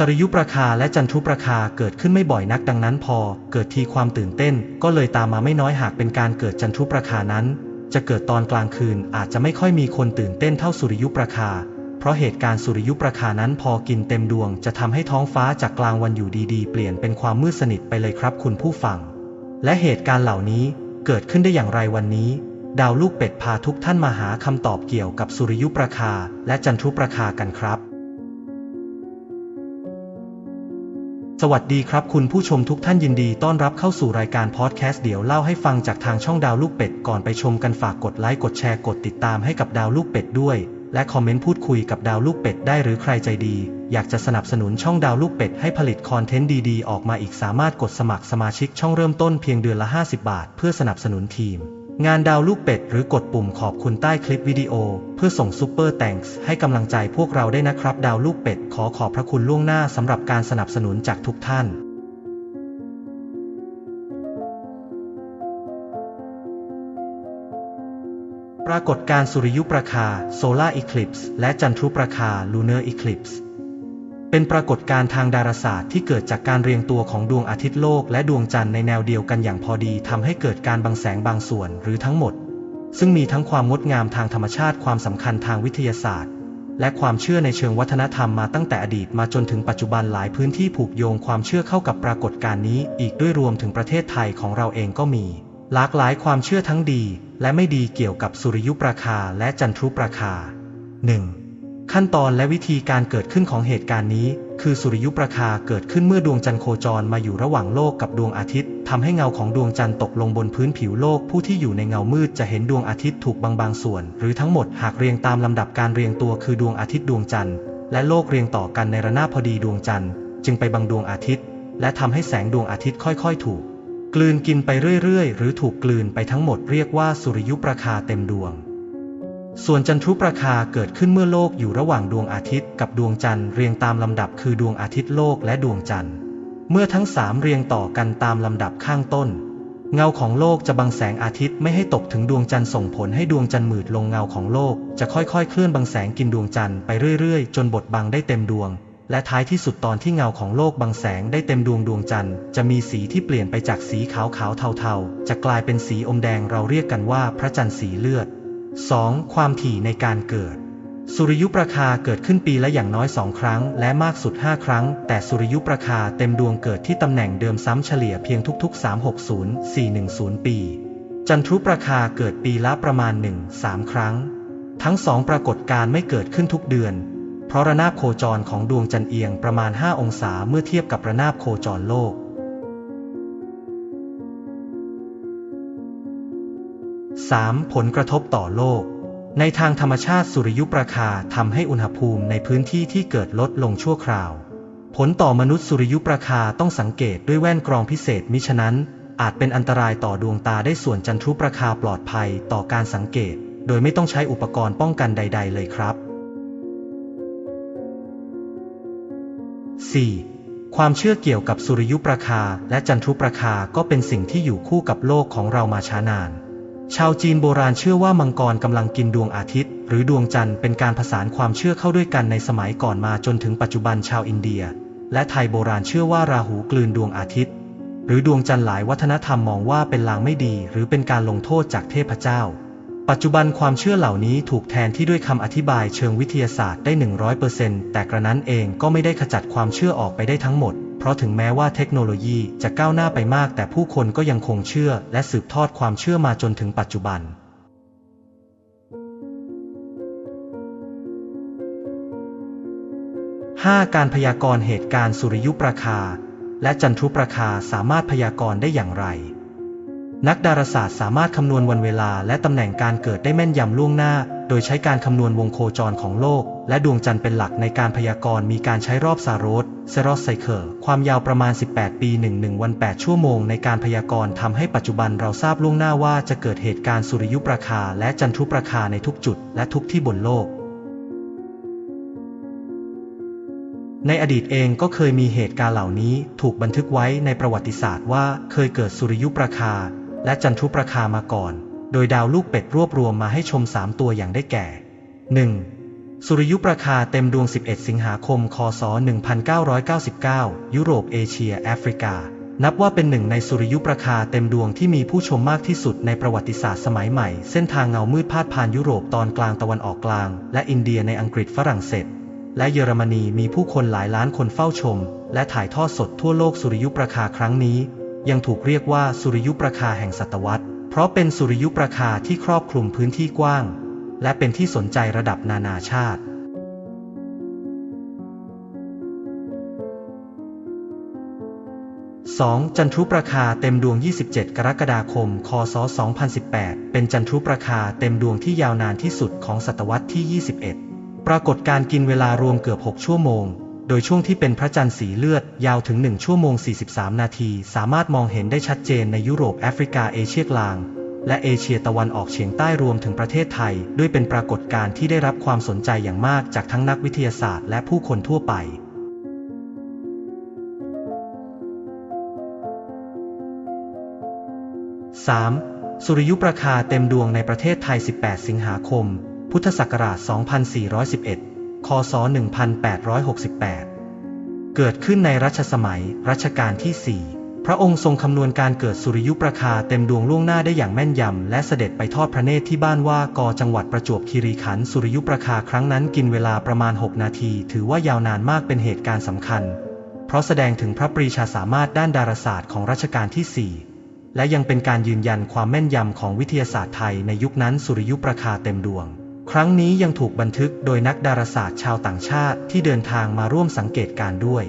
สริยุปราคาและจันทรุปราคาเกิดขึ้นไม่บ่อยนักดังนั้นพอ เกิดทีความตื่นเต้น ก็เลยตามมาไม่น้อยหากเป็นการเกิดจันทรุปราคานั้น จะเกิดตอนกลางคืนอาจจะไม่ค่อยมีคนตื่นเต้นเท่าสุริยุปราคา เพราะเหตุการณ์สุริยุปราคานั้นพอกินเต็มดวง จะทำให้ท้องฟ้าจากกลางวันอยู่ดีๆ เปลี่ยนเป็นความมืดสนิทไปเลยครับคุณผู้ฟัง และเหตุการณ์เหล่านี้เกิดขึ้นได้อย่างไรวันนี้ ดาวลูกเป็ดพาทุกท่านมาหาคำตอบเกี่ยวกับสุริยุปราคาและจันทรุปราคากันครับ สวัสดีครับคุณผู้ชมทุกท่านยินดีต้อนรับเข้าสู่รายการพอดแคสต์เดี๋ยวเล่าให้ฟังจากทางช่องดาวลูกเป็ดก่อนไปชมกันฝากกดไลค์กดแชร์กดติดตามให้กับดาวลูกเป็ดด้วย และคอมเมนต์พูดคุยกับดาวลูกเป็ดได้หรือใครใจดี อยากจะสนับสนุนช่องดาวลูกเป็ดให้ผลิตคอนเทนต์ดีๆออกมาอีกสามารถกดสมัครสมาชิกช่องเริ่มต้นเพียงเดือนละ 50 บาท เพื่อสนับสนุนทีม งานดาวลูกเป็ดหรือกดปุ่มขอบคุณใต้คลิปวิดีโอ เพื่อส่งซูเปอร์แตงส์ให้กำลังใจพวกเราได้นะครับ ดาวลูกเป็ดขอขอบพระคุณล่วงหน้าสำหรับการสนับสนุนจากทุกท่าน ปรากฏการสุริยุปราคา Solar Eclipse และจันทรุปราคา Lunar Eclipse เป็นปรากฏการณ์ทางดาราศาสตร์ที่เกิดจากการเรียงตัวของดวงอาทิตย์โลกและดวงจันทร์ในแนวเดียวกันอย่างพอดีทำให้เกิดการบังแสงบางส่วนหรือทั้งหมด ซึ่งมีทั้งความงดงามทางธรรมชาติความสำคัญทางวิทยาศาสตร์ และความเชื่อในเชิงวัฒนธรรมมาตั้งแต่อดีตมาจนถึงปัจจุบันหลายพื้นที่ผูกโยงความเชื่อเข้ากับปรากฏการณ์นี้ อีกด้วยรวมถึงประเทศไทยของเราเองก็มี หลากหลายความเชื่อทั้งดี และไม่ดีเกี่ยวกับสุริยุปราคาและจันทรุปราคา 1. ขั้นตอนและวิธีการเกิดขึ้นของเหตุการณ์นี้ คือสุริยุปราคาเกิดขึ้นเมื่อดวงจันทร์โคจรมาอยู่ระหว่างโลกกับดวงอาทิตย์ทำให้เงาของดวงจันทร์ตกลงบนพื้นผิวโลก ผู้ที่อยู่ในเงามืดจะเห็นดวงอาทิตย์ถูกบางบางส่วน หรือทั้งหมดหากเรียงตามลำดับการเรียงตัวคือดวงอาทิตย์ดวงจันทร์และโลกเรียงต่อกันในระนาบพอดีดวงจันทร์ จึงไปบังดวงอาทิตย์ และทำให้แสงดวงอาทิตย์ค่อย ๆ ถูก กลืนกินไปเรื่อยๆ หรือถูกกลืนไปทั้งหมดเรียกว่าสุริยุปราคาเต็มดวง ส่วนจันทรุปราคาเกิดขึ้นเมื่อโลกอยู่ระหว่างดวงอาทิตย์กับดวงจันทร์เรียงตามลำดับคือดวงอาทิตย์โลกและดวงจันทร์ เมื่อทั้งสามเรียงต่อกันตามลำดับข้างต้น เงาของโลกจะบังแสงอาทิตย์ไม่ให้ตกถึงดวงจันทร์ส่งผลให้ดวงจันทร์มืดลงเงาของโลก จะค่อยๆ เคลื่อนบังแสงกินดวงจันทร์ไปเรื่อยๆ จนบดบังได้เต็มดวง และท้ายที่สุดตอนที่เงาของโลกบังแสงได้เต็มดวงดวงจันทร์จะมีสีที่เปลี่ยนไปจากสีขาวขาวเทาๆ จะกลายเป็นสีอมแดงเราเรียกกันว่าพระจันทร์สีเลือด 2. ความถี่ในการเกิด สุริยุปราคาเกิดขึ้นปีละอย่างน้อยสองครั้ง และมากสุด 5 ครั้ง แต่สุริยุปราคาเต็มดวงเกิดที่ตำแหน่งเดิมซ้ำเฉลี่ยเพียงทุกๆ 360-410 ปี จันทรุปราคาเกิดปีละประมาณ 1-3 ครั้ง ทั้งสองปรากฏการไม่เกิดขึ้นทุกเดือน เพราะระนาบโคจรของดวงจันทร์เอียงประมาณ 5 องศาเมื่อเทียบกับระนาบโคจรโลก 3. ผลกระทบต่อโลก ในทางธรรมชาติสุริยุปราคาทำให้อุณหภูมิในพื้นที่ที่เกิดลดลงชั่วคราว ผลต่อมนุษย์สุริยุปราคาต้องสังเกตด้วยแว่นกรองพิเศษมิฉะนั้น อาจเป็นอันตรายต่อดวงตาได้ส่วนจันทรุปราคาปลอดภัยต่อการสังเกต โดยไม่ต้องใช้อุปกรณ์ป้องกันใด ๆ เลยครับ 4. ความเชื่อเกี่ยวกับสุริยุปราคาและจันทรุปราคาก็เป็นสิ่งที่อยู่คู่กับโลกของเรามาช้านาน ชาวจีนโบราณเชื่อว่ามังกรกำลังกินดวงอาทิตย์ หรือดวงจันทร์เป็นการผสานความเชื่อเข้าด้วยกันในสมัยก่อนมาจนถึงปัจจุบันชาวอินเดีย และไทยโบราณเชื่อว่าราหูกลืนดวงอาทิตย์ หรือดวงจันทร์หลายวัฒนธรรมมองว่าเป็นลางไม่ดี หรือเป็นการลงโทษจากเทพเจ้า ปัจจุบันความเชื่อเหล่านี้ถูกแทนที่ด้วยคำอธิบายเชิงวิทยาศาสตร์ได้ 100%แต่กระนั้นเองก็ไม่ได้ขจัดความเชื่อออกไปได้ทั้งหมด ราะถึงแม้ว่าเทคโนโลยีจะก้าวหน้าไปมาก แต่ผู้คนก็ยังคงเชื่อ และสืบทอดความเชื่อมาจนถึงปัจจุบัน 5. การพยากรณ์เหตุการณ์สุริยุปราคา และจันทรุปราคาสามารถพยากรณ์ได้อย่างไร นักดาราศาสตร์สามารถคำนวณวันเวลาและตำแหน่งการเกิดได้แม่นยำล่วงหน้า โดยใช้การคำนวณวงโคจรของโลก และดวงจันทร์เป็นหลักในการพยากรณ์มีการใช้รอบซาโรสเซรอสไซเคิลความยาวประมาณ 18 ปี 11 วัน 8 ชั่วโมงในการพยากรณ์ทำให้ปัจจุบันเราทราบล่วงหน้าว่าจะเกิดเหตุการณ์สุริยุปราคาและจันทรุปราคาในทุกจุดและทุกที่บนโลกในอดีตเองก็เคยมีเหตุการณ์เหล่านี้ถูกบันทึกไว้ในประวัติศาสตร์ว่าเคยเกิดสุริยุปราคา และจันทรุปราคามาก่อน โดยดาวลูกเป็ดรวบรวมมาให้ชม 3 ตัวอย่างได้แก่ 1. สุริยุปราคาเต็มดวง 11 สิงหาคม คศ 1999 ยุโรปเอเชีย แอฟริกา นับว่าเป็นหนึ่งในสุริยุปราคาเต็มดวงที่มีผู้ชมมากที่สุดในประวัติศาสตร์สมัยใหม่ เส้นทางเงามืดพาดผ่านยุโรปตอนกลางตะวันออกกลาง และอินเดียในอังกฤษฝรั่งเศส และเยอรมนีมีผู้คนหลายล้านคนเฝ้าชม และถ่ายทอดสดทั่วโลกสุริยุปราคาครั้งนี้ ยังถูกเรียกว่าสุริยุปราคาแห่งศตวรรษ ราะเป็นสุริยุปราคาที่ครอบคลุมพื้นที่กว้าง และเป็นที่สนใจระดับนานาชาติ 2. จันทรุปราคาเต็มดวง 27 กรกฎาคม คศ 2018 เป็นจันทรุปราคาเต็มดวงที่ยาวนานที่สุดของศตวรรษที่ 21 ปรากฏการกินเวลารวมเกือบ 6 ชั่วโมง โดยช่วงที่เป็นพระจันทร์สีเลือดยาวถึง 1 ชั่วโมง 43 นาที สามารถมองเห็นได้ชัดเจนในยุโรปแอฟริกาเอเชียกลาง และเอเชียตะวันออกเฉียงใต้รวมถึงประเทศไทย ด้วยเป็นปรากฏการณ์ที่ได้รับความสนใจอย่างมากจากทั้งนักวิทยาศาสตร์และผู้คนทั่วไป 3. สุริยุปราคาเต็มดวงในประเทศไทย 18 สิงหาคม พุทธศักราช 2411 คศ 1868 เกิดขึ้นในรัชสมัยรัชกาลที่ 4 พระองค์ทรงคำนวณการเกิดสุริยุปราคาเต็มดวงล่วงหน้าได้อย่างแม่นยำ และเสด็จไปทอดพระเนตรที่บ้านว่ากอจังหวัดประจวบคีรีขันธ์สุริยุปราคาครั้งนั้นกินเวลาประมาณ 6 นาที ถือว่ายาวนานมากเป็นเหตุการณ์สำคัญ เพราะแสดงถึงพระปรีชาสามารถด้านดาราศาสตร์ของรัชกาลที่ 4 และยังเป็นการยืนยันความแม่นยำของวิทยาศาสตร์ไทยในยุคนั้นสุริยุปราคาเต็มดวง ครั้งนี้ยังถูกบันทึกโดยนักดาราศาสตร์ชาวต่างชาติที่เดินทางมาร่วมสังเกตการด้วย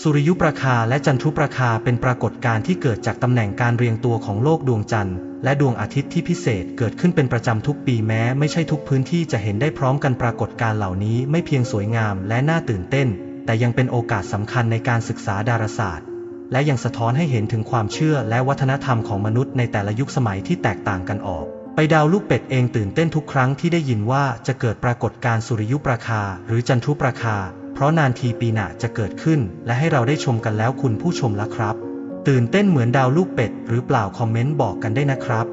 สุริยุปราคาและจันทรุปราคาเป็นปรากฏการณ์ที่เกิดจากตำแหน่งการเรียงตัวของโลกดวงจันทร์ และดวงอาทิตย์ที่พิเศษเกิดขึ้นเป็นประจำทุกปีแม้ไม่ใช่ทุกพื้นที่จะเห็นได้พร้อมกันปรากฏการเหล่านี้ไม่เพียงสวยงามและน่าตื่นเต้น แต่ยังเป็นโอกาสสำคัญในการศึกษาดาราศาสตร์ และยังสะท้อนให้เห็นถึงความเชื่อและวัฒนธรรมของมนุษย์ในแต่ละยุคสมัยที่แตกต่างกันออก ไปดาวลูกเป็ดเองตื่นเต้นทุกครั้งที่ได้ยินว่าจะเกิดปรากฏการณ์สุริยุปราคา หรือจันทรุปราคา เพราะนานทีปีหนาจะเกิดขึ้น และให้เราได้ชมกันแล้วคุณผู้ชมละครับ ตื่นเต้นเหมือนดาวลูกเป็ดหรือเปล่าคอมเมนต์บอกกันได้นะครับ